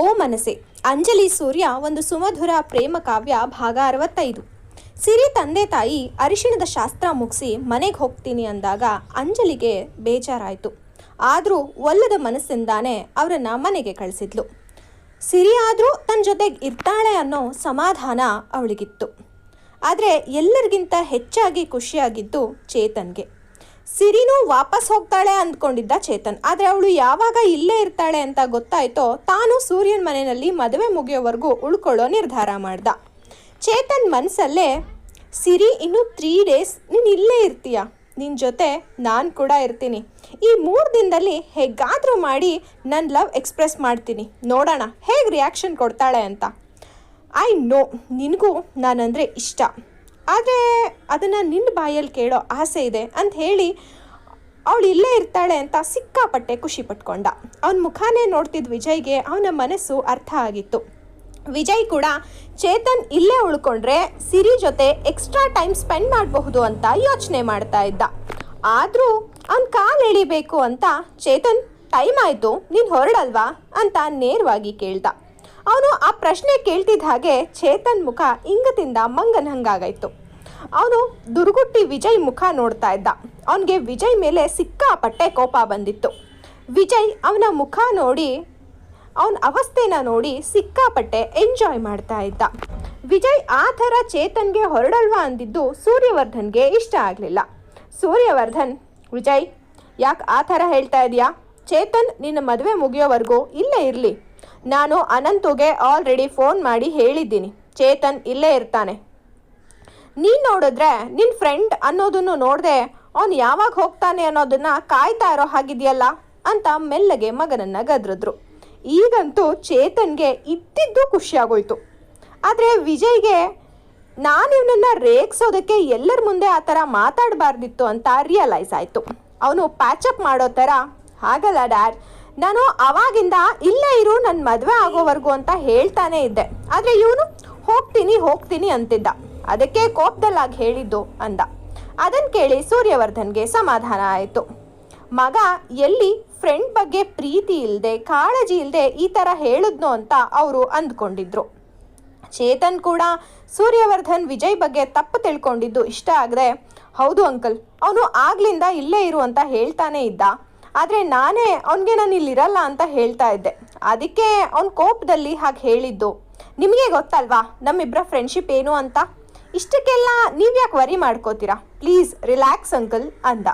ಓ ಮನಸೆ ಅಂಜಲಿ ಸೂರ್ಯ ಒಂದು ಸುಮಧುರ ಪ್ರೇಮ ಕಾವ್ಯ ಭಾಗ ಅರವತ್ತೈದು. ಸಿರಿ ತಂದೆ ತಾಯಿ ಅರಿಶಿಣದ ಶಾಸ್ತ್ರ ಮುಗಿಸಿ ಮನೆಗೆ ಹೋಗ್ತೀನಿ ಅಂದಾಗ ಅಂಜಲಿಗೆ ಬೇಜಾರಾಯಿತು. ಆದರೂ ಒಲ್ಲದ ಮನಸ್ಸಿಂದಾನೆ ಅವರನ್ನು ಮನೆಗೆ ಕಳಿಸಿದ್ಲು. ಸಿರಿ ಆದರೂ ತನ್ನ ಜೊತೆಗೆ ಇರ್ತಾಳೆ ಅನ್ನೋ ಸಮಾಧಾನ ಅವಳಿಗಿತ್ತು. ಆದರೆ ಎಲ್ಲರಿಗಿಂತ ಹೆಚ್ಚಾಗಿ ಖುಷಿಯಾಗಿದ್ದು ಚೇತನ್ಗೆ. ಸಿರಿನೂ ವಾಪಸ್ ಹೋಗ್ತಾಳೆ ಅಂದ್ಕೊಂಡಿದ್ದ ಚೇತನ್. ಆದರೆ ಅವಳು ಯಾವಾಗ ಇಲ್ಲೇ ಇರ್ತಾಳೆ ಅಂತ ಗೊತ್ತಾಯ್ತೋ ತಾನು ಸೂರ್ಯನ ಮನೆಯಲ್ಲಿ ಮದುವೆ ಮುಗಿಯೋವರೆಗೂ ಉಳ್ಕೊಳ್ಳೋ ನಿರ್ಧಾರ ಮಾಡ್ದ. ಚೇತನ್ ಮನಸ್ಸಲ್ಲೇ ಸಿರಿ, ಇನ್ನು ತ್ರೀ ಡೇಸ್ ನೀನು ಇಲ್ಲೇ ಇರ್ತೀಯ? ನಿನ್ನ ಜೊತೆ ನಾನು ಕೂಡ ಇರ್ತೀನಿ. ಈ ಮೂರು ದಿನದಲ್ಲಿ ಹೇಗಾದರೂ ಮಾಡಿ ನನ್ನ ಲವ್ ಎಕ್ಸ್ಪ್ರೆಸ್ ಮಾಡ್ತೀನಿ. ನೋಡೋಣ, ಹೇಗೆ ರಿಯಾಕ್ಷನ್ ಕೊಡ್ತಾಳೆ ಅಂತ. ಐ ನೋ ನಿನಗೂ ನಾನಂದರೆ ಇಷ್ಟ. ಆದರೆ ಅದನ್ನು ನಿನ್ನ ಬಾಯಲ್ಲಿ ಕೇಳೋ ಆಸೆ ಇದೆ ಅಂತ ಹೇಳಿ ಅವಳು ಇಲ್ಲೇ ಇರ್ತಾಳೆ ಅಂತ ಸಿಕ್ಕಾಪಟ್ಟೆ ಖುಷಿ ಪಟ್ಕೊಂಡ. ಅವನ ಮುಖಾನೇ ನೋಡ್ತಿದ್ದ ವಿಜಯ್ಗೆ ಅವನ ಮನಸ್ಸು ಅರ್ಥ ಆಗಿತ್ತು. ವಿಜಯ್ ಕೂಡ ಚೇತನ್ ಇಲ್ಲೇ ಉಳ್ಕೊಂಡ್ರೆ ಸಿರಿ ಜೊತೆ ಎಕ್ಸ್ಟ್ರಾ ಟೈಮ್ ಸ್ಪೆಂಡ್ ಮಾಡಬಹುದು ಅಂತ ಯೋಚನೆ ಮಾಡ್ತಾ ಇದ್ದ. ಆದರೂ ಅವನ ಕಾಲು ಎಳಿಬೇಕು ಅಂತ ಚೇತನ್, ಟೈಮ್ ಆಯಿತು, ನೀನು ಹೊರಡಲ್ವಾ? ಅಂತ ನೇರವಾಗಿ ಕೇಳ್ದ. ಅವನು ಆ ಪ್ರಶ್ನೆ ಕೇಳ್ತಿದ್ದ ಹಾಗೆ ಚೇತನ್ ಮುಖ ಇಂಗತಿಂದ ಮಂಗನ ಹಂಗಾಗಾಯ್ತು. ಅವನು ದುರ್ಗುಟ್ಟಿ ವಿಜಯ್ ಮುಖ ನೋಡ್ತಾ ಇದ್ದ. ಅವನಿಗೆ ವಿಜಯ್ ಮೇಲೆ ಸಿಕ್ಕಾಪಟ್ಟೆ ಕೋಪ ಬಂದಿತ್ತು. ವಿಜಯ್ ಅವನ ಮುಖ ನೋಡಿ, ಅವನ ಅವಸ್ಥೆನ ನೋಡಿ ಸಿಕ್ಕಾಪಟ್ಟೆ ಎಂಜಾಯ್ ಮಾಡ್ತಾ ಇದ್ದ. ವಿಜಯ್ ಆ ಥರ ಚೇತನ್ಗೆ ಹೊರಡಲ್ವಾ ಅಂದಿದ್ದು ಸೂರ್ಯವರ್ಧನ್ಗೆ ಇಷ್ಟ ಆಗಲಿಲ್ಲ. ಸೂರ್ಯವರ್ಧನ್, ವಿಜಯ್, ಯಾಕೆ ಆ ಥರ ಹೇಳ್ತಾ ಇದೆಯಾ? ಚೇತನ್, ನಿನ್ನ ಮದುವೆ ಮುಗಿಯೋವರೆಗೂ ಇಲ್ಲೇ ಇರಲಿ. ನಾನು ಅನಂತುಗೆ ಆಲ್ರೆಡಿ ಫೋನ್ ಮಾಡಿ ಹೇಳಿದ್ದೀನಿ. ಚೇತನ್ ಇಲ್ಲೇ ಇರ್ತಾನೆ. ನೀನು ನೋಡಿದ್ರೆ ನಿನ್ನ ಫ್ರೆಂಡ್ ಅನ್ನೋದನ್ನು ನೋಡದೆ ಅವನು ಯಾವಾಗ ಹೋಗ್ತಾನೆ ಅನ್ನೋದನ್ನ ಕಾಯ್ತಾ ಇರೋ ಹಾಗಿದೆಯಲ್ಲ ಅಂತ ಮೆಲ್ಲಗೆ ಮಗನನ್ನ ಗದ್ರದ್ರು. ಈಗಂತೂ ಚೇತನ್ಗೆ ಇದ್ದಿದ್ದು ಖುಷಿಯಾಗೋಯ್ತು. ಆದರೆ ವಿಜಯ್ಗೆ ನಾನು ಇವನನ್ನ ರೇಗಿಸೋದಕ್ಕೆ ಎಲ್ಲರ ಮುಂದೆ ಆ ಥರ ಮಾತಾಡಬಾರ್ದಿತ್ತು ಅಂತ ರಿಯಲೈಸ್ ಆಯಿತು. ಅವನು ಪ್ಯಾಚಪ್ ಮಾಡೋ ಥರ, ಹಾಗಲ್ಲ ಡ್ಯಾಡ್ ನಾನು ಅವಾಗಿಂದ ಇಲ್ಲೇ ಇರು ನನ್ನ ಮದುವೆ ಆಗೋವರೆಗೂ ಅಂತ ಹೇಳ್ತಾನೆ ಇದ್ದೆ. ಆದರೆ ಇವನು, ಹೋಗ್ತೀನಿ ಹೋಗ್ತೀನಿ ಅಂತಿದ್ದ. ಅದಕ್ಕೆ ಕೋಪದಲ್ಲಾಗಿ ಹೇಳಿದ್ದು ಅಂದ. ಅದನ್ನು ಕೇಳಿ ಸೂರ್ಯವರ್ಧನ್ಗೆ ಸಮಾಧಾನ ಆಯಿತು. ಮಗ, ಎಲ್ಲಿ ಫ್ರೆಂಡ್ ಬಗ್ಗೆ ಪ್ರೀತಿ ಇಲ್ಲದೆ ಕಾಳಜಿ ಇಲ್ಲದೆ ಈ ಥರ ಹೇಳಿದ್ನೋ ಅಂತ ಅವರು ಅಂದ್ಕೊಂಡಿದ್ರು. ಚೇತನ್ ಕೂಡ ಸೂರ್ಯವರ್ಧನ್ ವಿಜಯ್ ಬಗ್ಗೆ ತಪ್ಪು ತಿಳ್ಕೊಂಡಿದ್ದು ಇಷ್ಟ ಆಗದೆ, ಹೌದು ಅಂಕಲ್, ಅವನು ಆಗ್ಲಿಂದ ಇಲ್ಲೇ ಇರು ಅಂತ ಹೇಳ್ತಾನೆ ಇದ್ದ. ಆದರೆ ನಾನೇ ಅವನಿಗೆ ನಾನು ಇಲ್ಲಿರಲ್ಲ ಅಂತ ಹೇಳ್ತಾ ಇದ್ದೆ. ಅದಕ್ಕೆ ಅವನ ಕೋಪದಲ್ಲಿ ಹಾಗೆ ಹೇಳಿದ್ದು. ನಿಮಗೆ ಗೊತ್ತಲ್ವಾ ನಮ್ಮಿಬ್ಬರ ಫ್ರೆಂಡ್ಶಿಪ್ ಏನು ಅಂತ? ಇಷ್ಟಕ್ಕೆಲ್ಲ ನೀವು ಯಾಕೆ ವರಿ ಮಾಡ್ಕೋತೀರಾ? ಪ್ಲೀಸ್ ರಿಲ್ಯಾಕ್ಸ್ ಅಂಕಲ್ ಅಂದ.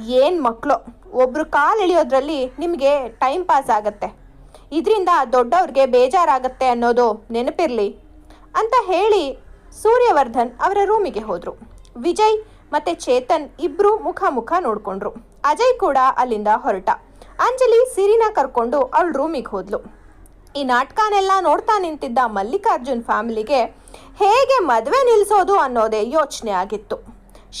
ಏನು ಮಕ್ಕಳು ಒಬ್ರು ಕಾಲು ಎಳೆಯೋದ್ರಲ್ಲಿ ನಿಮಗೆ ಟೈಮ್ ಪಾಸ್ ಆಗುತ್ತೆ. ಇದರಿಂದ ದೊಡ್ಡವ್ರಿಗೆ ಬೇಜಾರಾಗತ್ತೆ ಅನ್ನೋದು ನೆನಪಿರಲಿ ಅಂತ ಹೇಳಿ ಸೂರ್ಯವರ್ಧನ್ ಅವರ ರೂಮಿಗೆ ಹೋದರು. ವಿಜಯ್ ಮತ್ತು ಚೇತನ್ ಇಬ್ಬರು ಮುಖ ಮುಖ ನೋಡಿಕೊಂಡ್ರು. ಅಜಯ್ ಕೂಡ ಅಲ್ಲಿಂದ ಹೊರಟ. ಅಂಜಲಿ ಸಿರಿನ ಕರ್ಕೊಂಡು ಅವಳ ರೂಮಿಗೆ ಹೋದ್ಲು. ಈ ನಾಟಕನೆಲ್ಲ ನೋಡ್ತಾ ನಿಂತಿದ್ದ ಮಲ್ಲಿಕಾರ್ಜುನ್ ಫ್ಯಾಮಿಲಿಗೆ ಹೇಗೆ ಮದುವೆ ನಿಲ್ಲಿಸೋದು ಅನ್ನೋದೇ ಯೋಚನೆ ಆಗಿತ್ತು.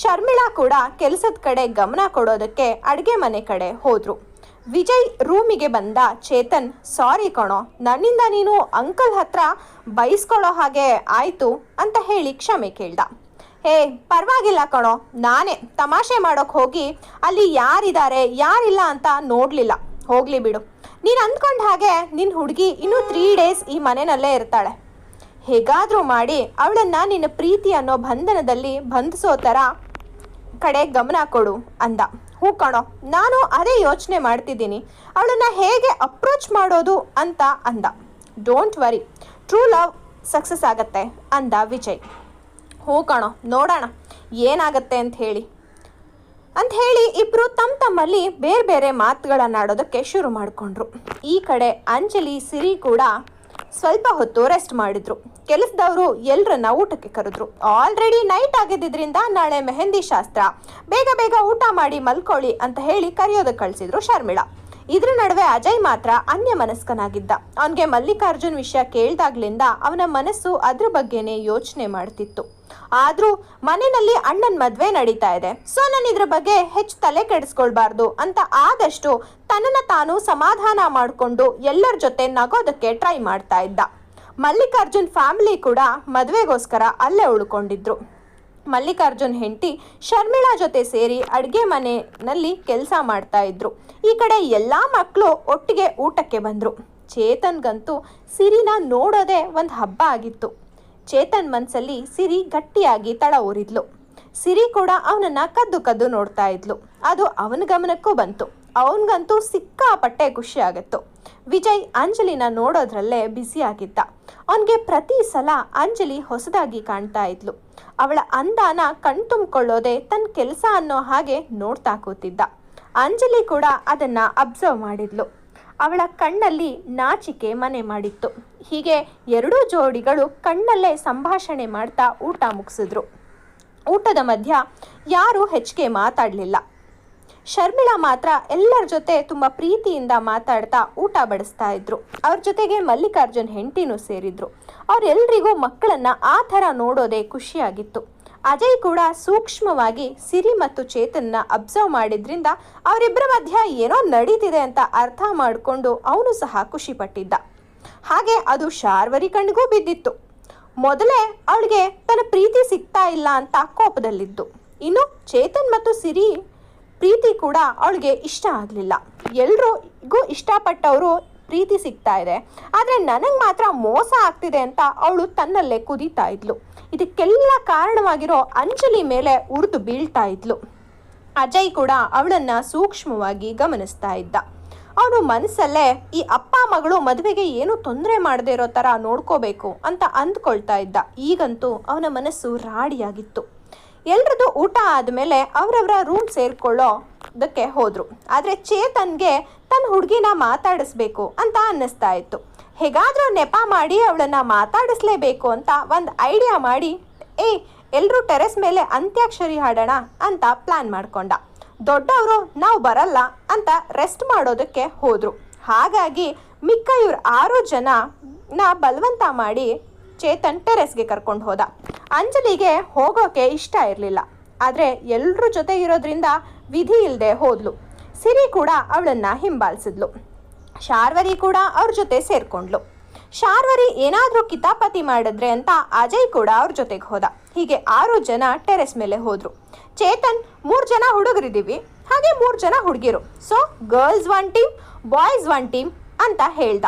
ಶರ್ಮಿಳಾ ಕೂಡ ಕೆಲಸದ ಕಡೆ ಗಮನ ಕೊಡೋದಕ್ಕೆ ಅಡುಗೆ ಮನೆ ಕಡೆ ಹೋದ್ರು. ವಿಜಯ್ ರೂಮಿಗೆ ಬಂದ ಚೇತನ್, ಸಾರಿ ಕಣೋ, ನನ್ನಿಂದ ನೀನು ಅಂಕಲ್ ಹತ್ರ ಬೈಸ್ಕೊಳ್ಳೋ ಹಾಗೆ ಆಯಿತು ಅಂತ ಹೇಳಿ ಕ್ಷಮೆ ಕೇಳ್ದ. ಹೇ ಪರವಾಗಿಲ್ಲ ಕಣೋ. ನಾನೇ ತಮಾಷೆ ಮಾಡೋಕೆ ಹೋಗಿ ಅಲ್ಲಿ ಯಾರಿದ್ದಾರೆ ಯಾರಿಲ್ಲ ಅಂತ ನೋಡಲಿಲ್ಲ. ಹೋಗಲಿ ಬಿಡು. ನೀನು ಅಂದ್ಕೊಂಡ ಹಾಗೆ ನಿನ್ನ ಹುಡುಗಿ ಇನ್ನೂ ತ್ರೀ ಡೇಸ್ ಈ ಮನೆಯಲ್ಲೇ ಇರ್ತಾಳೆ. ಹೇಗಾದರೂ ಮಾಡಿ ಅವಳನ್ನು ನಿನ್ನ ಪ್ರೀತಿ ಅನ್ನೋ ಬಂಧನದಲ್ಲಿ ಬಂಧಿಸೋ ಥರ ಕಡೆ ಗಮನ ಕೊಡು ಅಂದ. ಹೂ ಕಣೋ ನಾನು ಅದೇ ಯೋಚನೆ ಮಾಡ್ತಿದ್ದೀನಿ. ಅವಳನ್ನು ಹೇಗೆ ಅಪ್ರೋಚ್ ಮಾಡೋದು ಅಂತ ಅಂದ. Don't worry true love success ಆಗತ್ತೆ ಅಂದ ವಿಜಯ್. ಹೂ ಕಣೋ, ನೋಡೋಣ, ಏನಾಗತ್ತೆ ಅಂತ ಹೇಳಿ. ಅಂತ ಹೇಳಿ ಇಬ್ಬರು ತಮ್ಮ ತಮ್ಮಲ್ಲಿ ಬೇರೆ ಬೇರೆ ಮಾತುಗಳನ್ನಾಡೋದಕ್ಕೆ ಶುರು ಮಾಡಿಕೊಂಡ್ರು. ಈ ಕಡೆ ಅಂಜಲಿ, ಸಿರಿ ಕೂಡ ಸ್ವಲ್ಪ ಹೊತ್ತು ರೆಸ್ಟ್ ಮಾಡಿದ್ರು. ಕೆಲಸದವರು ಎಲ್ಲರನ್ನ ಊಟಕ್ಕೆ ಕರೆದ್ರು. ಆಲ್ರೆಡಿ ನೈಟ್ ಆಗಿದ್ದರಿಂದ ನಾಳೆ ಮೆಹಂದಿ ಶಾಸ್ತ್ರ. ಬೇಗ ಬೇಗ ಊಟ ಮಾಡಿ ಮಲ್ಕೊಳ್ಳಿ ಅಂತ ಹೇಳಿ ಕರೆಯೋದಕ್ಕೆ ಕಳಿಸಿದ್ರು ಶರ್ಮಿಳಾ. ಇದ್ರ ನಡುವೆ ಅಜಯ್ ಮಾತ್ರ ಅನ್ಯ ಮನಸ್ಕನಾಗಿದ್ದ ಅವನಿಗೆ ಮಲ್ಲಿಕಾರ್ಜುನ್ ವಿಷಯ ಕೇಳ್ದಾಗ್ಲಿಂದ ಅವನ ಮನಸ್ಸು ಅದ್ರ ಬಗ್ಗೆನೇ ಯೋಚನೆ ಮಾಡ್ತಿತ್ತು. ಆದ್ರೂ ಮನೆಯಲ್ಲಿ ಅಣ್ಣನ ಮದ್ವೆ ನಡೀತಾ ಇದೆ. ಸೊ ನಾನು ಇದ್ರ ಬಗ್ಗೆ ಹೆಚ್ಚು ತಲೆ ಕೆಡಿಸ್ಕೊಳ್ಬಾರ್ದು ಅಂತ ಆದಷ್ಟು ತನ್ನನ್ನ ತಾನು ಸಮಾಧಾನ ಮಾಡಿಕೊಂಡು ಎಲ್ಲರ ಜೊತೆ ನಗೋದಕ್ಕೆ ಟ್ರೈ ಮಾಡ್ತಾ ಇದ್ದ. ಮಲ್ಲಿಕಾರ್ಜುನ್ ಫ್ಯಾಮಿಲಿ ಕೂಡ ಮದುವೆಗೋಸ್ಕರ ಅಲ್ಲೇ ಉಳ್ಕೊಂಡಿದ್ರು. ಮಲ್ಲಿಕಾರ್ಜುನ್ ಹೆಂಡತಿ ಶರ್ಮಿಳಾ ಜೊತೆ ಸೇರಿ ಅಡುಗೆ ಮನೆಯಲ್ಲಿ ಕೆಲಸ ಮಾಡ್ತಾ ಇದ್ರು. ಈ ಕಡೆ ಎಲ್ಲ ಮಕ್ಕಳು ಒಟ್ಟಿಗೆ ಊಟಕ್ಕೆ ಬಂದರು. ಚೇತನ್ಗಂತೂ ಸಿರಿನ ನೋಡೋದೇ ಒಂದು ಹಬ್ಬ ಆಗಿತ್ತು. ಚೇತನ್ ಮನಸ್ಸಲ್ಲಿ ಸಿರಿ ಗಟ್ಟಿಯಾಗಿ ತಳ ಊರಿದ್ಲು ಸಿರಿ ಕೂಡ ಅವನನ್ನ ಕದ್ದು ಕದ್ದು ನೋಡ್ತಾ ಇದ್ಲು. ಅದು ಅವನ ಗಮನಕ್ಕೂ ಬಂತು. ಅವನಿಗಂತೂ ಸಿಕ್ಕಾಪಟ್ಟೆ ಖುಷಿ ವಿಜಯ್ ಅಂಜಲಿನ ನೋಡೋದ್ರಲ್ಲೇ ಬ್ಯುಸಿ ಆಗಿದ್ದ. ಅವನಿಗೆ ಪ್ರತಿ ಸಲ ಅಂಜಲಿ ಹೊಸದಾಗಿ ಕಾಣ್ತಾ ಇದ್ಲು. ಅವಳ ಅಂದಾನ ಕಣ್ತುಂಬ್ಕೊಳ್ಳೋದೆ ತನ್ನ ಕೆಲಸ ಅನ್ನೋ ಹಾಗೆ ನೋಡ್ತಾ ಕೂತಿದ್ದ. ಅಂಜಲಿ ಕೂಡ ಅದನ್ನ ಅಬ್ಸರ್ವ್ ಮಾಡಿದ್ಲು. ಅವಳ ಕಣ್ಣಲ್ಲಿ ನಾಚಿಕೆ ಮನೆ ಮಾಡಿತ್ತು. ಹೀಗೆ ಎರಡೂ ಜೋಡಿಗಳು ಕಣ್ಣಲ್ಲೇ ಸಂಭಾಷಣೆ ಮಾಡ್ತಾ ಊಟ ಮುಗಿಸಿದ್ರು. ಊಟದ ಮಧ್ಯ ಯಾರೂ ಹೆಚ್ಚಿಗೆ ಮಾತಾಡಲಿಲ್ಲ. ಶರ್ಮಿಳಾ ಮಾತ್ರ ಎಲ್ಲರ ಜೊತೆ ತುಂಬ ಪ್ರೀತಿಯಿಂದ ಮಾತಾಡ್ತಾ ಊಟ ಬಡಿಸ್ತಾ ಇದ್ರು. ಅವ್ರ ಜೊತೆಗೆ ಮಲ್ಲಿಕಾರ್ಜುನ್ ಹೆಂಡತಿನೂ ಸೇರಿದ್ರು. ಅವರೆಲ್ಲರಿಗೂ ಮಕ್ಕಳನ್ನ ಆ ಥರ ನೋಡೋದೇ ಖುಷಿಯಾಗಿತ್ತು. ಅಜಯ್ ಕೂಡ ಸೂಕ್ಷ್ಮವಾಗಿ ಸಿರಿ ಮತ್ತು ಚೇತನ್ನ ಅಬ್ಸರ್ವ್ ಮಾಡಿದ್ರಿಂದ ಅವರಿಬ್ಬರ ಮಧ್ಯ ಏನೋ ನಡೀತಿದೆ ಅಂತ ಅರ್ಥ ಮಾಡಿಕೊಂಡು ಅವನು ಸಹ ಖುಷಿಪಟ್ಟಿದ್ದ. ಹಾಗೆ ಅದು ಶಾರ್ವರಿ ಕಣ್ಣಿಗೂ ಬಿದ್ದಿತ್ತು. ಮೊದಲೇ ಅವಳಿಗೆ ತನ್ನ ಪ್ರೀತಿ ಸಿಗ್ತಾ ಇಲ್ಲ ಅಂತ ಕೋಪದಲ್ಲಿದ್ದು. ಇನ್ನು ಚೇತನ್ ಮತ್ತು ಸಿರಿ ಪ್ರೀತಿ ಕೂಡ ಅವಳಿಗೆ ಇಷ್ಟ ಆಗಲಿಲ್ಲ. ಎಲ್ರಿಗೂ ಇಷ್ಟಪಟ್ಟವರು ಪ್ರೀತಿ ಸಿಗ್ತಾ ಇದೆ. ಆದರೆ ನನಗೆ ಮಾತ್ರ ಮೋಸ ಆಗ್ತಿದೆ ಅಂತ ಅವಳು ತನ್ನಲ್ಲೇ ಕುದೀತಾ ಇದ್ಲು. ಇದಕ್ಕೆಲ್ಲ ಕಾರಣವಾಗಿರೋ ಅಂಜಲಿ ಮೇಲೆ ಉರಿದು ಬೀಳ್ತಾ ಇದ್ಲು. ಅಜಯ್ ಕೂಡ ಅವಳನ್ನ ಸೂಕ್ಷ್ಮವಾಗಿ ಗಮನಿಸ್ತಾ ಇದ್ದ. ಅವನು ಮನಸ್ಸಲ್ಲೇ ಈ ಅಪ್ಪ ಮಗಳು ಮದುವೆಗೆ ಏನು ತೊಂದರೆ ಮಾಡದೇ ಇರೋ ಥರ ನೋಡ್ಕೋಬೇಕು ಅಂತ ಅಂದ್ಕೊಳ್ತಾ ಇದ್ದ. ಈಗಂತೂ ಅವನ ಮನಸ್ಸು ರಾಡಿಯಾಗಿತ್ತು. ಎಲ್ರದ್ದು ಊಟ ಆದಮೇಲೆ ಅವರವರ ರೂಮ್ ಸೇರಿಕೊಳ್ಳೋದಕ್ಕೆ ಹೋದರು. ಆದರೆ ಚೇತನ್ಗೆ ತನ್ನ ಹುಡುಗಿನ ಮಾತಾಡಿಸ್ಬೇಕು ಅಂತ ಅನ್ನಿಸ್ತಾ ಇತ್ತು. ಹೇಗಾದರೂ ನೆಪ ಮಾಡಿ ಅವಳನ್ನು ಮಾತಾಡಿಸ್ಲೇಬೇಕು ಅಂತ ಒಂದು ಐಡಿಯಾ ಮಾಡಿ ಏಯ್ ಎಲ್ಲರೂ ಟೆರೆಸ್ ಮೇಲೆ ಅಂತ್ಯಾಕ್ಷರಿ ಹಾಡೋಣ ಅಂತ ಪ್ಲ್ಯಾನ್ ಮಾಡಿಕೊಂಡ. ದೊಡ್ಡವರು ನಾವು ಬರಲ್ಲ ಅಂತ ರೆಸ್ಟ್ ಮಾಡೋದಕ್ಕೆ ಹೋದರು. ಹಾಗಾಗಿ ಮಿಕ್ಕ ಇವ್ರು ಆರು ಜನನ ಬಲವಂತ ಮಾಡಿ ಚೇತನ್ ಟೆರೆಸ್ಗೆ ಕರ್ಕೊಂಡು ಹೋದ. ಅಂಜಲಿಗೆ ಹೋಗೋಕೆ ಇಷ್ಟ ಇರಲಿಲ್ಲ. ಆದರೆ ಎಲ್ಲರ ಜೊತೆ ಇರೋದ್ರಿಂದ ವಿಧಿ ಇಲ್ಲದೆ ಹೋದ್ಲು. ಸಿರಿ ಕೂಡ ಅವಳನ್ನ ಹಿಂಬಾಲಿಸಿದ್ಲು. ಶಾರ್ವರಿ ಕೂಡ ಅವ್ರ ಜೊತೆ ಸೇರ್ಕೊಂಡ್ಲು. ಶಾರ್ವರಿ ಏನಾದರೂ ಕಿತಾಪತಿ ಮಾಡಿದ್ರೆ ಅಂತ ಅಜಯ್ ಕೂಡ ಅವ್ರ ಜೊತೆಗೆ ಹೋದ. ಹೀಗೆ ಆರು ಜನ ಟೆರೆಸ್ ಮೇಲೆ ಹೋದರು. ಚೇತನ್, ಮೂರು ಜನ ಹುಡುಗರಿದ್ದೀವಿ ಹಾಗೆ ಮೂರು ಜನ ಹುಡುಗಿರು. So girls one team boys one team ಅಂತ ಹೇಳ್ದ.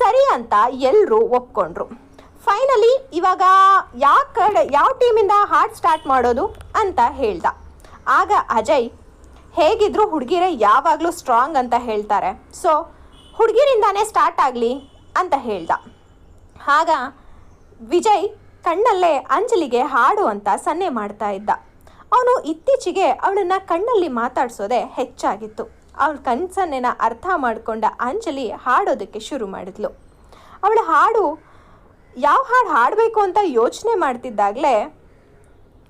ಸರಿ ಅಂತ ಎಲ್ಲರೂ ಒಪ್ಕೊಂಡ್ರು. ಫೈನಲಿ ಇವಾಗ ಯಾವ ಕಡೆ, ಯಾವ ಟೀಮಿಂದ ಹಾಡ್ ಸ್ಟಾರ್ಟ್ ಮಾಡೋದು ಅಂತ ಹೇಳ್ದ. ಆಗ ಅಜಯ್, ಹೇಗಿದ್ರು ಹುಡುಗಿರೇ ಯಾವಾಗಲೂ ಸ್ಟ್ರಾಂಗ್ ಅಂತ ಹೇಳ್ತಾರೆ. ಸೊ ಹುಡುಗಿರಿಂದಾನೇ ಸ್ಟಾರ್ಟ್ ಆಗಲಿ ಅಂತ ಹೇಳ್ದ. ಆಗ ವಿಜಯ್ ಕಣ್ಣಲ್ಲೇ ಅಂಜಲಿಗೆ ಹಾಡು ಅಂತ ಸನ್ನೆ ಮಾಡ್ತಾ ಇದ್ದ. ಅವನು ಇತ್ತೀಚೆಗೆ ಅವಳನ್ನ ಕಣ್ಣಲ್ಲಿ ಮಾತಾಡ್ಸೋದೆ ಹೆಚ್ಚಾಗಿತ್ತು. ಅವಳ ಕನ್ಸನ್ನೆನ ಅರ್ಥ ಮಾಡಿಕೊಂಡ ಅಂಜಲಿ ಹಾಡೋದಕ್ಕೆ ಶುರು ಮಾಡಿದ್ಲು. ಅವಳ ಹಾಡು ಯಾವ ಹಾಡು ಹಾಡಬೇಕು ಅಂತ ಯೋಚನೆ ಮಾಡ್ತಿದ್ದಾಗಲೇ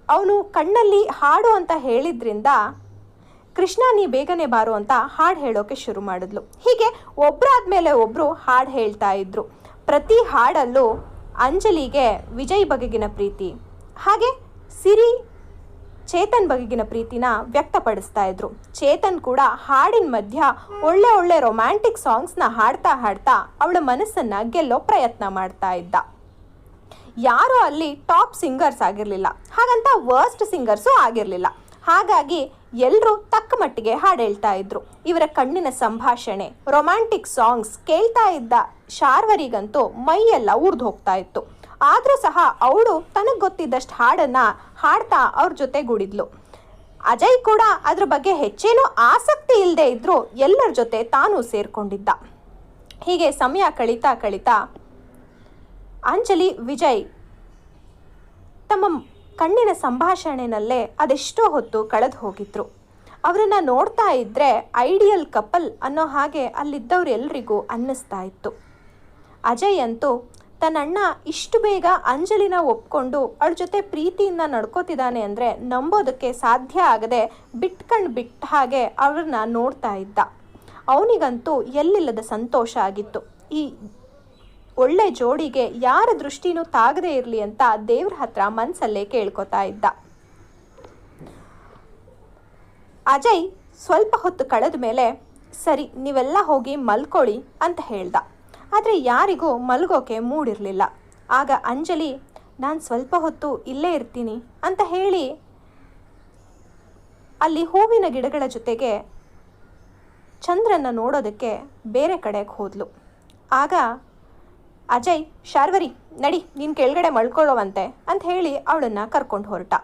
ಅವನು ಕಣ್ಣಲ್ಲಿ ಹಾಡು ಅಂತ ಹೇಳಿದ್ರಿಂದ, ಕೃಷ್ಣ, ನೀ ಬೇಗನೆ ಬಾರು ಅಂತ ಹಾಡು ಹೇಳೋಕೆ ಶುರು ಮಾಡಿದ್ಲು. ಹೀಗೆ ಒಬ್ಬರಾದ ಮೇಲೆ ಒಬ್ಬರು ಹಾಡು ಹೇಳ್ತಾ ಇದ್ರು. ಪ್ರತಿ ಹಾಡಲ್ಲೂ ಅಂಜಲಿಗೆ ವಿಜಯ್ ಬಗೆಗಿನ ಪ್ರೀತಿ, ಹಾಗೆ ಸಿರಿ ಚೇತನ್ ಬಗೆಗಿನ ಪ್ರೀತಿನ ವ್ಯಕ್ತಪಡಿಸ್ತಾ ಇದ್ರು. ಚೇತನ್ ಕೂಡ ಹಾಡಿನ ಮಧ್ಯ ಒಳ್ಳೆ ಒಳ್ಳೆ ರೊಮ್ಯಾಂಟಿಕ್ ಸಾಂಗ್ಸ್ನ ಹಾಡ್ತಾ ಹಾಡ್ತಾ ಅವಳ ಮನಸ್ಸನ್ನು ಗೆಲ್ಲೋ ಪ್ರಯತ್ನ ಮಾಡ್ತಾ ಇದ್ದ. ಯಾರು ಅಲ್ಲಿ ಟಾಪ್ ಸಿಂಗರ್ಸ್ ಆಗಿರಲಿಲ್ಲ. ಹಾಗಂತ ವರ್ಸ್ಟ್ ಸಿಂಗರ್ಸು ಆಗಿರಲಿಲ್ಲ. ಹಾಗಾಗಿ ಎಲ್ಲರೂ ತಕ್ಕ ಮಟ್ಟಿಗೆ ಹಾಡು ಹೇಳ್ತಾ ಇದ್ರು. ಇವರ ಕಣ್ಣಿನ ಸಂಭಾಷಣೆ ರೊಮ್ಯಾಂಟಿಕ್ ಸಾಂಗ್ಸ್ ಕೇಳ್ತಾ ಇದ್ದ ಶಾರ್ವರಿಗಂತೂ ಮೈಯೆಲ್ಲ ಉರ್ದು ಹೋಗ್ತಾ ಇತ್ತು. ಆದರೂ ಸಹ ಅವಳು ತನಗೆ ಗೊತ್ತಿದ್ದಷ್ಟು ಹಾಡನ್ನ ಹಾಡ್ತಾ ಅವ್ರ ಜೊತೆ ಗುಡಿದ್ಲು ಅಜಯ್ ಕೂಡ ಅದ್ರ ಬಗ್ಗೆ ಹೆಚ್ಚೇನೂ ಆಸಕ್ತಿ ಇಲ್ಲದೆ ಇದ್ರೂ ಎಲ್ಲರ ಜೊತೆ ತಾನೂ ಸೇರ್ಕೊಂಡಿದ್ದ. ಹೀಗೆ ಸಮಯ ಕಳೀತಾ ಕಳೀತಾ ಅಂಜಲಿ ವಿಜಯ್ ತಮ್ಮ ಕಣ್ಣಿನ ಸಂಭಾಷಣೆನಲ್ಲೇ ಅದೆಷ್ಟೋ ಹೊತ್ತು ಕಳೆದು ಹೋಗಿದ್ರು. ಅವರನ್ನು ನೋಡ್ತಾ ಇದ್ದರೆ ಐಡಿಯಲ್ ಕಪಲ್ ಅನ್ನೋ ಹಾಗೆ ಅಲ್ಲಿದ್ದವ್ರೆಲ್ರಿಗೂ ಅನ್ನಿಸ್ತಾ ಇತ್ತು. ಅಜಯ್ ಅಂತೂ ತನ್ನಣ್ಣ ಇಷ್ಟು ಬೇಗ ಅಂಜಲಿನ ಒಪ್ಕೊಂಡು ಅವಳ ಜೊತೆ ಪ್ರೀತಿಯಿಂದ ನಡ್ಕೋತಿದ್ದಾನೆ ಅಂದರೆ ನಂಬೋದಕ್ಕೆ ಸಾಧ್ಯ ಆಗದೆ ಬಿಟ್ಕಂಡು ಬಿಟ್ಟ ಹಾಗೆ ಅವ್ರನ್ನ ನೋಡ್ತಾ ಇದ್ದ. ಅವನಿಗಂತೂ ಎಲ್ಲಿಲ್ಲದ ಸಂತೋಷ ಆಗಿತ್ತು. ಈ ಒಳ್ಳೆ ಜೋಡಿಗೆ ಯಾರ ದೃಷ್ಟಿನೂ ತಾಗದೇ ಇರಲಿ ಅಂತ ದೇವ್ರ ಹತ್ರ ಮನಸ್ಸಲ್ಲೇ ಕೇಳ್ಕೊತಾ ಇದ್ದ. ಅಜಯ್ ಸ್ವಲ್ಪ ಹೊತ್ತು ಕಳೆದ ಮೇಲೆ, ಸರಿ, ನೀವೆಲ್ಲ ಹೋಗಿ ಮಲ್ಕೊಳ್ಳಿ ಅಂತ ಹೇಳ್ದ. ಆದರೆ ಯಾರಿಗೂ ಮಲ್ಗೋಕೆ ಮೂಡಿರಲಿಲ್ಲ. ಆಗ ಅಂಜಲಿ, ನಾನು ಸ್ವಲ್ಪ ಹೊತ್ತು ಇಲ್ಲೇ ಇರ್ತೀನಿ ಅಂತ ಹೇಳಿ, ಅಲ್ಲಿ ಹೂವಿನ ಗಿಡಗಳ ಜೊತೆಗೆ ಚಂದ್ರನ ನೋಡೋದಕ್ಕೆ ಬೇರೆ ಕಡೆಗೆ ಹೋದ್ಲು. ಆಗ ಅಜಯ್, ಶಾರ್ವರಿ, ನಡಿ, ನೀನು ಕೆಳಗಡೆ ಮಳ್ಕೊಳ್ಳೋವಂತೆ ಅಂತ ಹೇಳಿ ಅವಳನ್ನು ಕರ್ಕೊಂಡು ಹೊರಟ.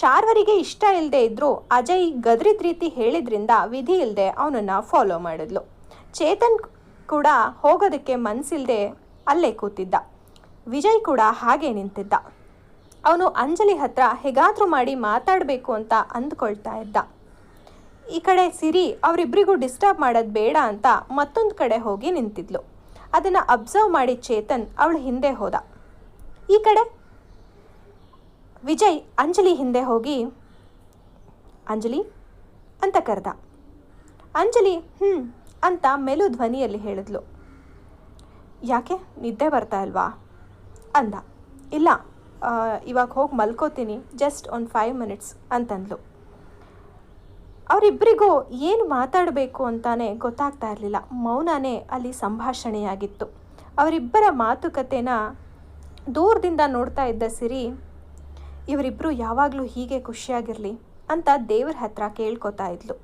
ಶಾರ್ವರಿಗೆ ಇಷ್ಟ ಇಲ್ಲದೆ ಇದ್ದರೂ ಅಜಯ್ ಗದ್ರಿದ ರೀತಿ ಹೇಳಿದ್ರಿಂದ ವಿಧಿ ಇಲ್ಲದೆ ಅವನನ್ನು ಫಾಲೋ ಮಾಡಿದ್ಲು. ಚೇತನ್ ಕೂಡ ಹೋಗೋದಕ್ಕೆ ಮನಸ್ಸಿಲ್ಲದೆ ಅಲ್ಲೇ ಕೂತಿದ್ದ. ವಿಜಯ್ ಕೂಡ ಹಾಗೆ ನಿಂತಿದ್ದ. ಅವನು ಅಂಜಲಿ ಹತ್ರ ಹೇಗಾದರೂ ಮಾಡಿ ಮಾತಾಡಬೇಕು ಅಂತ ಅಂದ್ಕೊಳ್ತಾ ಇದ್ದ. ಈ ಕಡೆ ಸಿರಿ ಅವರಿಬ್ಬರಿಗೂ ಡಿಸ್ಟರ್ಬ್ ಮಾಡೋದು ಬೇಡ ಅಂತ ಮತ್ತೊಂದು ಕಡೆ ಹೋಗಿ ನಿಂತಿದ್ಲು. ಅದನ್ನು ಅಬ್ಸರ್ವ್ ಮಾಡಿ ಚೇತನ್ ಅವಳ ಹಿಂದೆ ಹೋದ. ಈ ಕಡೆ ವಿಜಯ್ ಅಂಜಲಿ ಹಿಂದೆ ಹೋಗಿ, ಅಂಜಲಿ ಅಂತ ಕರೆದ. ಅಂಜಲಿ ಹ್ಞೂ ಅಂತ ಮೆಲು ಧ್ವನಿಯಲ್ಲಿ ಹೇಳಿದ್ಲು. ಯಾಕೆ? ನಿದ್ದೆ ಬರ್ತಾ ಇಲ್ವಾ? ಅಂದ. ಇಲ್ಲ ಇವಾಗ ಹೋಗಿ ಮಲ್ಕೋತೀನಿ ಜಸ್ಟ್ ಒಂದು ಫೈವ್ ಮಿನಿಟ್ಸ್ ಅಂತಂದ್ಲು. ಅವರಿಬ್ಬರಿಗೂ ಏನು ಮಾತಾಡಬೇಕು ಅಂತಾನೆ ಗೊತ್ತಾಗ್ತಾ ಇರಲಿಲ್ಲ. ಮೌನನೇ ಅಲ್ಲಿ ಸಂಭಾಷಣೆಯಾಗಿತ್ತು. ಅವರಿಬ್ಬರ ಮಾತುಕತೆನ ದೂರದಿಂದ ನೋಡ್ತಾ ಇದ್ದ ಸಿರಿ ಇವರಿಬ್ಬರು ಯಾವಾಗಲೂ ಹೀಗೆ ಖುಷಿಯಾಗಿರಲಿ ಅಂತ ದೇವ್ರ ಹತ್ರ ಕೇಳ್ಕೊತಾ ಇದ್ಲು.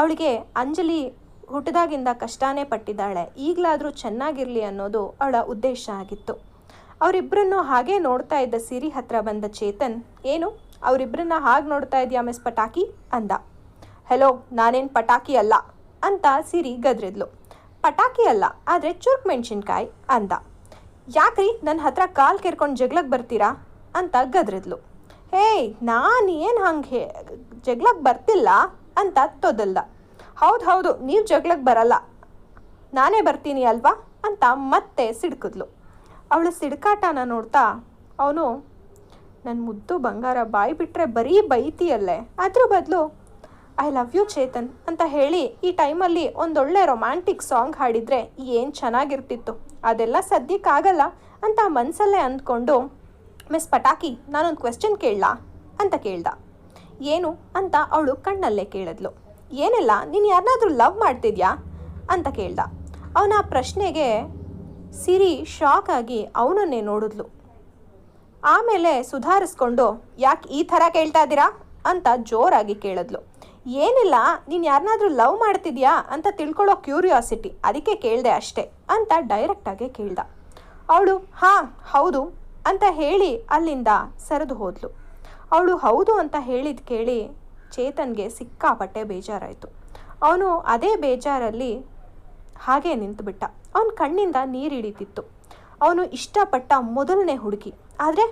ಅವಳಿಗೆ, ಅಂಜಲಿ ಹುಟ್ಟಿದಾಗಿಂದ ಕಷ್ಟನೇ ಪಟ್ಟಿದ್ದಾಳೆ. ಈಗಲಾದರೂ ಚೆನ್ನಾಗಿರಲಿ ಅನ್ನೋದು ಅವಳ ಉದ್ದೇಶ ಆಗಿತ್ತು. ಅವರಿಬ್ಬರನ್ನು ಹಾಗೆ ನೋಡ್ತಾ ಇದ್ದ ಸಿರಿ ಹತ್ರ ಬಂದ ಚೇತನ್, ಏನು? ಅವರಿಬ್ಬರನ್ನ ಹಾಗೆ ನೋಡ್ತಾ ಇದೆಯಾ ಮಿಸ್ ಪಟಾಕಿ? ಅಂದ. ಹೆಲೋ, ನಾನೇನು ಪಟಾಕಿ ಅಲ್ಲ ಅಂತ ಸಿರಿ ಗದ್ರಿದ್ಲು. ಪಟಾಕಿ ಅಲ್ಲ, ಆದರೆ ಚುರುಕ್ ಮೆಣಸಿನ್ಕಾಯಿ ಅಂದ. ಯಾಕ್ರಿ ನನ್ನ ಹತ್ರ ಕಾಲು ಕೆರ್ಕೊಂಡು ಜಗ್ಲಕ್ಕೆ ಬರ್ತೀರಾ? ಅಂತ ಗದ್ರಿದ್ಲು. ಹೇಯ್, ನಾನು ಏನು ಹಂಗೆ ಜಗ್ಲಕ್ಕೆ ಬರ್ತಿಲ್ಲ ಅಂತ ತೊದಲ್ದ. ಹೌದು ಹೌದು, ನೀವು ಜಗ್ಲಕ್ಕೆ ಬರಲ್ಲ. ನಾನೇ ಬರ್ತೀನಿ ಅಲ್ವಾ? ಅಂತ ಮತ್ತೆ ಸಿಡ್ಕಿದ್ಲು. ಅವಳ ಸಿಡ್ಕಾಟನ ನೋಡ್ತಾ ಅವನು ನನ್ನ ಮುದ್ದು ಬಂಗಾರ ಬಾಯಿ ಬಿಟ್ಟರೆ ಬರೀ ಬೈತಿಯಲ್ಲೇ, ಅದ್ರ ಬದಲು ಐ ಲವ್ ಯು ಚೇತನ್ ಅಂತ ಹೇಳಿ ಈ ಟೈಮಲ್ಲಿ ಒಂದೊಳ್ಳೆ ರೊಮ್ಯಾಂಟಿಕ್ ಸಾಂಗ್ ಹಾಡಿದರೆ ಏನು ಚೆನ್ನಾಗಿರ್ತಿತ್ತು? ಅದೆಲ್ಲ ಸದ್ಯಕ್ಕಾಗಲ್ಲ ಅಂತ ಮನಸ್ಸಲ್ಲೇ ಅಂದ್ಕೊಂಡು ಮಿಸ್ ಪಟಾಕಿ, ನಾನೊಂದು ಕ್ವೆಶ್ಚನ್ ಕೇಳಲಾ? ಅಂತ ಕೇಳ್ದ. ಏನು? ಅಂತ ಅವಳು ಕಣ್ಣಲ್ಲೇ ಕೇಳಿದ್ಲು. ಏನೆಲ್ಲ, ನೀನು ಯಾರನ್ನಾದರೂ ಲವ್ ಮಾಡ್ತಿದ್ಯಾ? ಅಂತ ಕೇಳ್ದ. ಅವನ ಪ್ರಶ್ನೆಗೆ ಸಿರಿ ಶಾಕ್ ಆಗಿ ಅವನನ್ನೇ ನೋಡಿದ್ಲು. ಆಮೇಲೆ ಸುಧಾರಿಸ್ಕೊಂಡು, ಯಾಕೆ ಈ ಥರ ಕೇಳ್ತಾ ಇದ್ದೀರಾ? ಅಂತ ಜೋರಾಗಿ ಕೇಳಿದ್ಲು. ಏನಿಲ್ಲ, ನೀನು ಯಾರನ್ನಾದರೂ ಲವ್ ಮಾಡ್ತಿದ್ಯಾ ಅಂತ ತಿಳ್ಕೊಳ್ಳೋ ಕ್ಯೂರಿಯಾಸಿಟಿ ಅದಕ್ಕೆ ಕೇಳಿದೆ ಅಷ್ಟೇ ಅಂತ ಡೈರೆಕ್ಟಾಗಿ ಕೇಳ್ದ. ಅವಳು, ಹಾಂ, ಹೌದು ಅಂತ ಹೇಳಿ ಅಲ್ಲಿಂದ ಸರಿದು ಹೋದ್ಲು. ಅವಳು, ಹೌದು ಅಂತ ಹೇಳಿದ ಕೇಳಿ ಚೇತನ್ಗೆ ಸಿಕ್ಕಾಪಟ್ಟೆ ಬೇಜಾರಾಯಿತು. ಅವನು ಅದೇ ಬೇಜಾರಲ್ಲಿ ಹಾಗೆ ನಿಂತುಬಿಟ್ಟ. ಅವನ ಕಣ್ಣಿಂದ ನೀರಿಡಿತಿತ್ತು ಅವನು ಇಷ್ಟಪಟ್ಟ ಮೊದಲನೇ ಹುಡುಗಿ. ಆದರೆ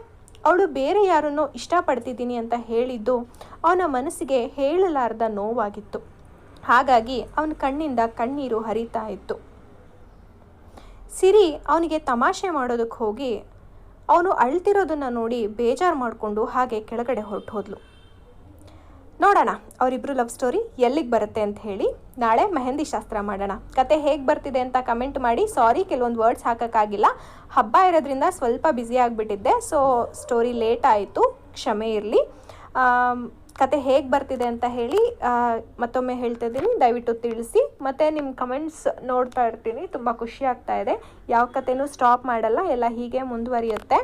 ಅವಳು ಬೇರೆ ಯಾರನ್ನೋ ಇಷ್ಟಪಡ್ತಿದ್ದೀನಿ ಅಂತ ಹೇಳಿದ್ದು ಅವನ ಮನಸ್ಸಿಗೆ ಹೇಳಲಾರದ ನೋವಾಗಿತ್ತು. ಹಾಗಾಗಿ ಅವನ ಕಣ್ಣಿಂದ ಕಣ್ಣೀರು ಹರಿತಾ ಇತ್ತು. ಸಿರಿ ಅವನಿಗೆ ತಮಾಷೆ ಮಾಡೋದಕ್ಕೆ ಹೋಗಿ ಅವನು ಅಳ್ತಿರೋದನ್ನು ನೋಡಿ ಬೇಜಾರು ಮಾಡಿಕೊಂಡು ಹಾಗೆ ಕೆಳಗಡೆ ಹೊರಟು ಹೋದ್ಲು ನೋಡೋಣ ಅವರಿಬ್ಬರು ಲವ್ ಸ್ಟೋರಿ ಎಲ್ಲಿಗೆ ಬರುತ್ತೆ ಅಂತ ಹೇಳಿ. ನಾಳೆ ಮೆಹಂದಿ ಶಾಸ್ತ್ರ ಮಾಡೋಣ. ಕತೆ ಹೇಗೆ ಬರ್ತಿದೆ ಅಂತ ಕಮೆಂಟ್ ಮಾಡಿ. ಸಾರಿ ಕೆಲವೊಂದು ವರ್ಡ್ಸ್ ಹಾಕೋಕ್ಕಾಗಿಲ್ಲ. ಹಬ್ಬ ಇರೋದ್ರಿಂದ ಸ್ವಲ್ಪ ಬ್ಯುಸಿ ಆಗಿಬಿಟ್ಟಿದ್ದೆ. ಸೊ ಸ್ಟೋರಿ ಲೇಟ್ ಆಯಿತು. ಕ್ಷಮೆ ಇರಲಿ. ಕತೆ ಹೇಗೆ ಬರ್ತಿದೆ ಅಂತ ಹೇಳಿ ಮತ್ತೊಮ್ಮೆ ಹೇಳ್ತಾ ಇದ್ದೀನಿ. ದಯವಿಟ್ಟು ತಿಳಿಸಿ. ಮತ್ತು ನಿಮ್ಮ ಕಮೆಂಟ್ಸ್ ನೋಡ್ತಾ ಇರ್ತೀನಿ. ತುಂಬ ಖುಷಿ ಆಗ್ತಾ ಇದೆ. ಯಾವ ಕತೆನೂ ಸ್ಟಾಪ್ ಮಾಡಲ್ಲ. ಎಲ್ಲ ಹೀಗೆ ಮುಂದುವರಿಯುತ್ತೆ.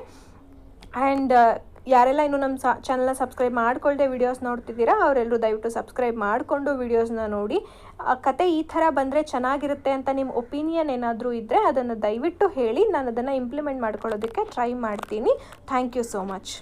ಆ್ಯಂಡ್ ಯಾರೆಲ್ಲ ಇನ್ನು ನಮ್ಮ ಸಾ ಚಾನಲ್ನ ಸಬ್ಸ್ಕ್ರೈಬ್ ಮಾಡ್ಕೊಳ್ಳದೆ ವೀಡಿಯೋಸ್ ನೋಡ್ತಿದ್ದೀರಾ ಅವರೆಲ್ಲರೂ ದಯವಿಟ್ಟು ಸಬ್ಸ್ಕ್ರೈಬ್ ಮಾಡಿಕೊಂಡು ವೀಡಿಯೋಸ್ನ ನೋಡಿ. ಕತೆ ಈ ಥರ ಬಂದರೆ ಚೆನ್ನಾಗಿರುತ್ತೆ ಅಂತ ನಿಮ್ಮ ಒಪಿನಿಯನ್ ಏನಾದರೂ ಇದ್ದರೆ ಅದನ್ನು ದಯವಿಟ್ಟು ಹೇಳಿ ನಾನು ಅದನ್ನು ಇಂಪ್ಲಿಮೆಂಟ್ ಮಾಡ್ಕೊಳ್ಳೋದಕ್ಕೆ ಟ್ರೈ ಮಾಡ್ತೀನಿ. Thank you so much